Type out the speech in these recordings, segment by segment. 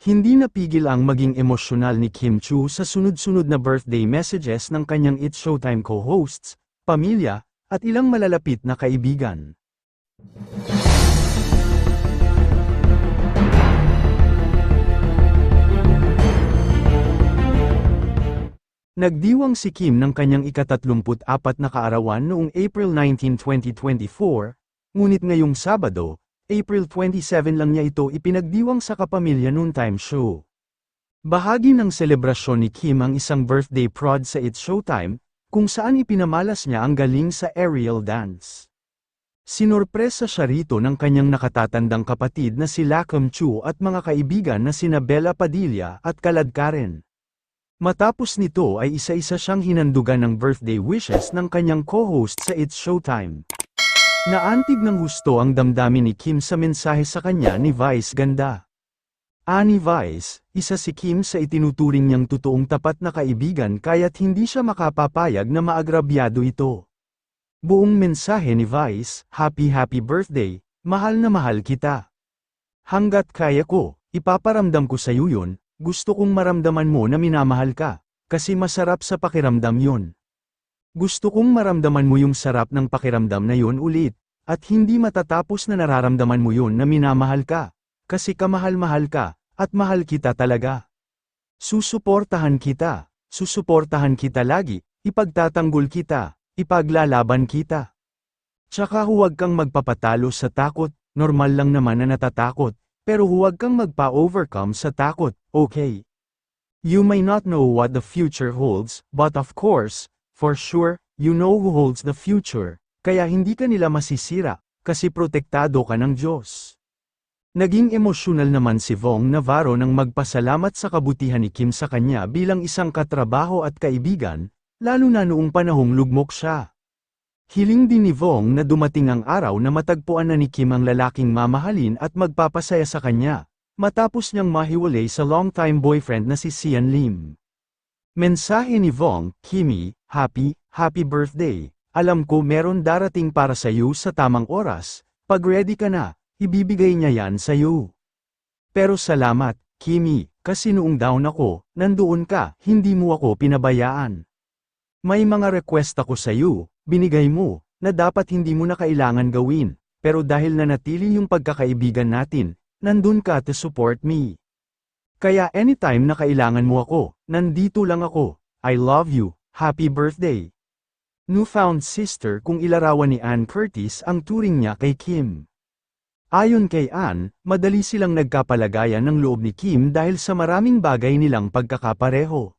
Hindi napigil ang maging emosyonal ni Kim Chu sa sunod-sunod na birthday messages ng kanyang It's Showtime co-hosts, pamilya, at ilang malalapit na kaibigan. Nagdiwang si Kim ng kanyang ikatatlumput-apat na kaarawan noong April 19, 2024, ngunit ngayong Sabado, April 27 lang niya ito ipinagdiwang sa kapamilya noontime show. Bahagi ng selebrasyon ni Kim ang isang birthday prod sa It's Showtime, kung saan ipinamalas niya ang galing sa aerial dance. Sinorpresa siya rito ng kanyang nakatatandang kapatid na si Lacom Chu at mga kaibigan na sina Bella Padilla at Kalad Karen. Matapos nito ay isa-isa siyang hinandugan ng birthday wishes ng kanyang co-host sa It's Showtime. Naantig ng husto ang damdamin ni Kim sa mensahe sa kanya ni Vice Ganda. Ani Vice, isa si Kim sa itinuturing niyang totoong tapat na kaibigan kaya't hindi siya makapapayag na maagrabyado ito. Buong mensahe ni Vice, Happy Happy Birthday, mahal na mahal kita. Hanggat kaya ko, ipaparamdam ko sa iyo yun, gusto kong maramdaman mo na minamahal ka, kasi masarap sa pakiramdam yun. Gusto kong maramdaman mo yung sarap ng pakiramdam na yun ulit, at hindi matatapos na nararamdaman mo yun na minamahal ka, kasi kamahal-mahal ka, at mahal kita talaga. Susuportahan kita, susuportahan kita lagi, ipagtatanggol kita, ipaglalaban kita. Tsaka huwag kang magpapatalo sa takot, normal lang naman na natatakot, pero huwag kang magpa-overcome sa takot, okay? You may not know what the future holds, but of course, for sure, you know who holds the future, kaya hindi ka nila masisira, kasi protektado ka ng Diyos. Naging emosyonal naman si Vong Navarro nang magpasalamat sa kabutihan ni Kim sa kanya bilang isang katrabaho at kaibigan, lalo na noong panahong lugmok siya. Hiling din ni Vong na dumating ang araw na matagpuan na ni Kim ang lalaking mamahalin at magpapasaya sa kanya, matapos niyang mahiwalay sa long-time boyfriend na si Sian Lim. Mensahe ni Vong, Kimi, happy, happy birthday. Alam ko meron darating para sa iyo sa tamang oras, pag ready ka na, ibibigay niya yan sa iyo. Pero salamat, Kimi, kasi noong down ako, nandoon ka, hindi mo ako pinabayaan. May mga request ako sa iyo, binigay mo, na dapat hindi mo na kailangan gawin, pero dahil nanatili yung pagkakaibigan natin, nandun ka to support me. Kaya anytime na kailangan mo ako, nandito lang ako, I love you, happy birthday. Newfound sister kung ilarawan ni Ann Curtis ang turing niya kay Kim. Ayon kay Ann, madali silang nagkapalagayan ng loob ni Kim dahil sa maraming bagay nilang pagkakapareho.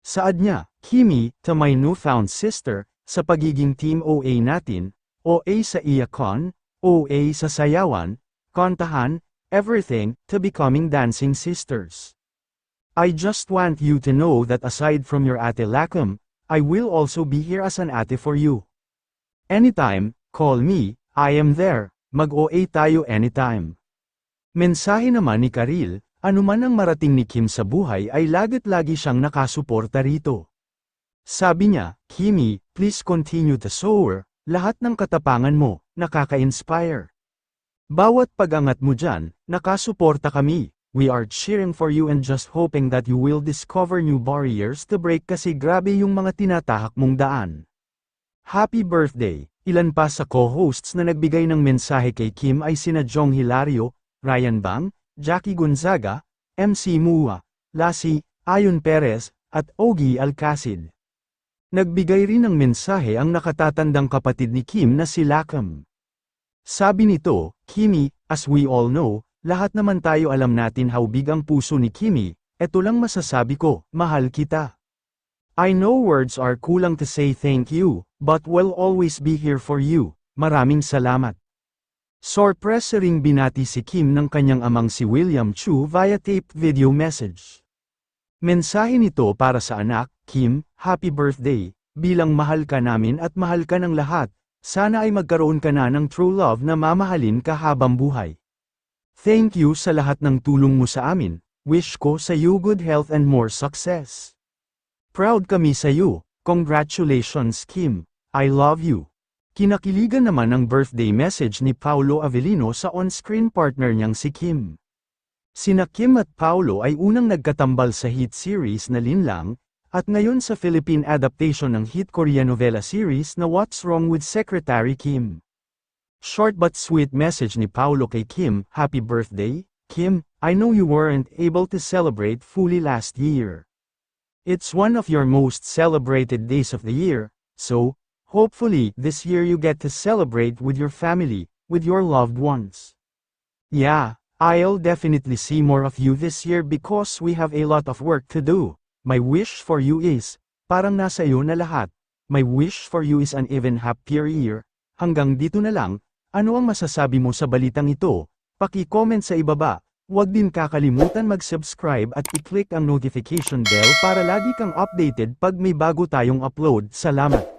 Saad niya, Kimi, to my newfound sister, sa pagiging Team OA natin, OA sa iyakon, OA sa sayawan, kontahan, everything, to becoming dancing sisters. I just want you to know that aside from your ate Lacom, I will also be here as an ate for you. Anytime, call me, I am there, mag-OA tayo anytime. Mensahe naman ni Karil, anuman ang marating ni Kim sa buhay ay lagit lagi siyang nakasuporta rito. Sabi niya, Kimi, please continue to soar, lahat ng katapangan mo, nakaka-inspire. Bawat pag-angat mo dyan, nakasuporta kami, we are cheering for you and just hoping that you will discover new barriers to break kasi grabe yung mga tinatahak mong daan. Happy birthday! Ilan pa sa co-hosts na nagbigay ng mensahe kay Kim ay sina Jong Hilario, Ryan Bang, Jackie Gonzaga, MC Mua, Lassie, Ayon Perez, at Ogie Alcacid. Nagbigay rin ng mensahe ang nakatatandang kapatid ni Kim na si Lakam. Sabi nito, Kimi, as we all know, lahat naman tayo alam natin how big ang puso ni Kimi, eto lang masasabi ko, mahal kita. I know words are kulang to say thank you, but will always be here for you, maraming salamat. Sorpresa ring binati si Kim ng kanyang amang si William Chu via tape video message. Mensahe nito para sa anak, Kim, happy birthday, bilang mahal ka namin at mahal ka ng lahat, sana ay magkaroon ka na ng true love na mamahalin ka habang buhay. Thank you sa lahat ng tulong mo sa amin, wish ko sa you good health and more success. Proud kami sa iyo, congratulations Kim, I love you. Kinakiligan naman ang birthday message ni Paulo Avellino sa on-screen partner niyang si Kim. Sina Kim at Paolo ay unang nagkatambal sa hit series na Linlang, at ngayon sa Philippine adaptation ng hit Korean novela series na What's Wrong with Secretary Kim. Short but sweet message ni Paolo kay Kim, Happy birthday, Kim, I know you weren't able to celebrate fully last year. It's one of your most celebrated days of the year, so, hopefully, this year you get to celebrate with your family, with your loved ones. Yeah, I'll definitely see more of you this year because we have a lot of work to do. My wish for you is, parang nasa iyo na lahat. My wish for you is an even happier year. Hanggang dito na lang, ano ang masasabi mo sa balitang ito? Paki-comment sa ibaba. Huwag din kakalimutan mag-subscribe at i-click ang notification bell para lagi kang updated pag may bago tayong upload. Salamat!